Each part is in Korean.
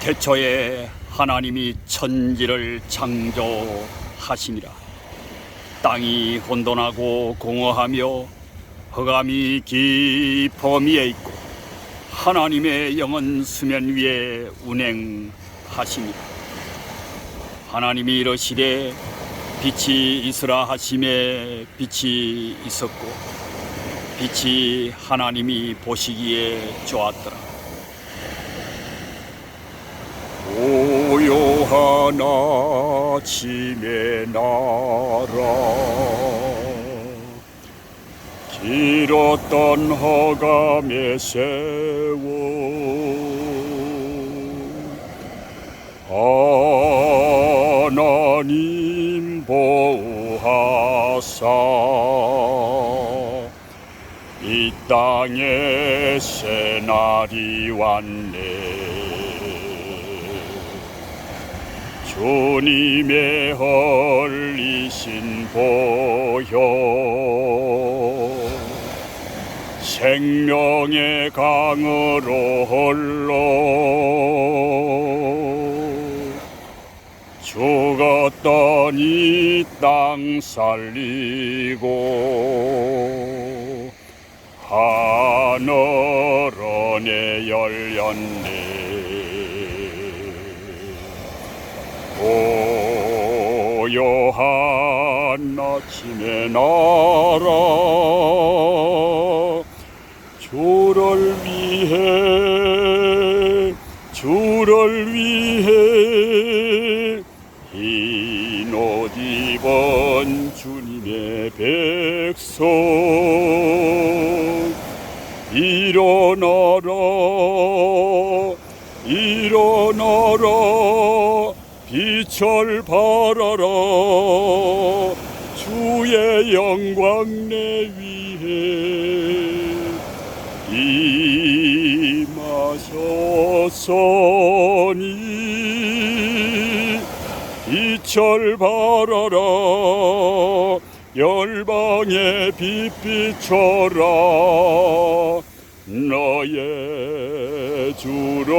태초에 하나님이 천지를 창조하시니라. 땅이 혼돈하고 공허하며 흑암이 깊어미에 있고 하나님의 영은 수면 위에 운행하시니라. 하나님이 이러시되 빛이 있으라 하심에 빛이 있었고 빛이 하나님이 보시기에 좋았더라. 아침의 나라. 길었던 허감의 세월 하나님 보호하사. 이 땅에 새날이 왔네 주님의 헐리신 보혈. 생명의 강으로 흘러 죽었던 이 땅 살리고 하늘원에 열렸네 고요한 아침의 나라. 주를 위해 주를 위해 흰옷 입은 주님의 백성. 일어나라 일어나라 빛을 발하라. 주의 영광 내 위에 임하셨으니. 빛을 발하라. 열방의 빛 비춰라. 너의 주를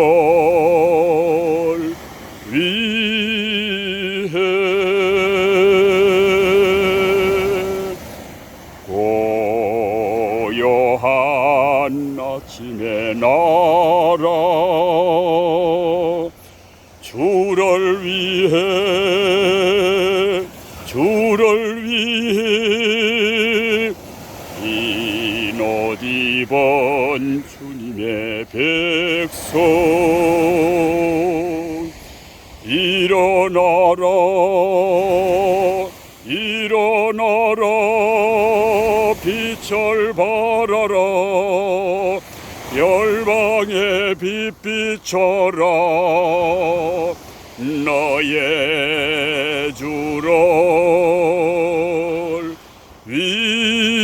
아침의 나라. 주를 위해 주를 위해 흰옷 입은 주님의 백성. 일어나라 일어나라. 빛을 발하라 빛빛처럼 너의 주를 위